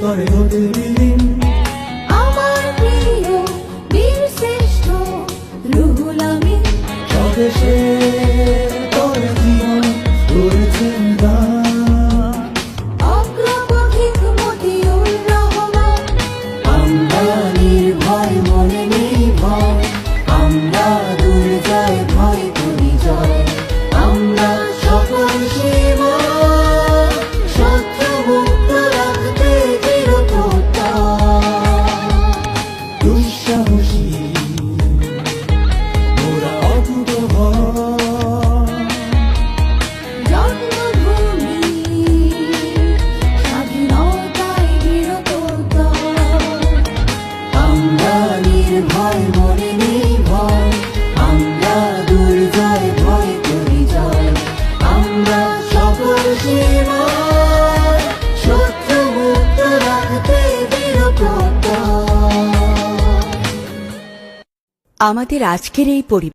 তরে ওদের বিলীন আমার প্রিয় বীর শ্রেষ্ঠ রুহুল আমি স্বদেশের আমাদের আজকের এই পরিবার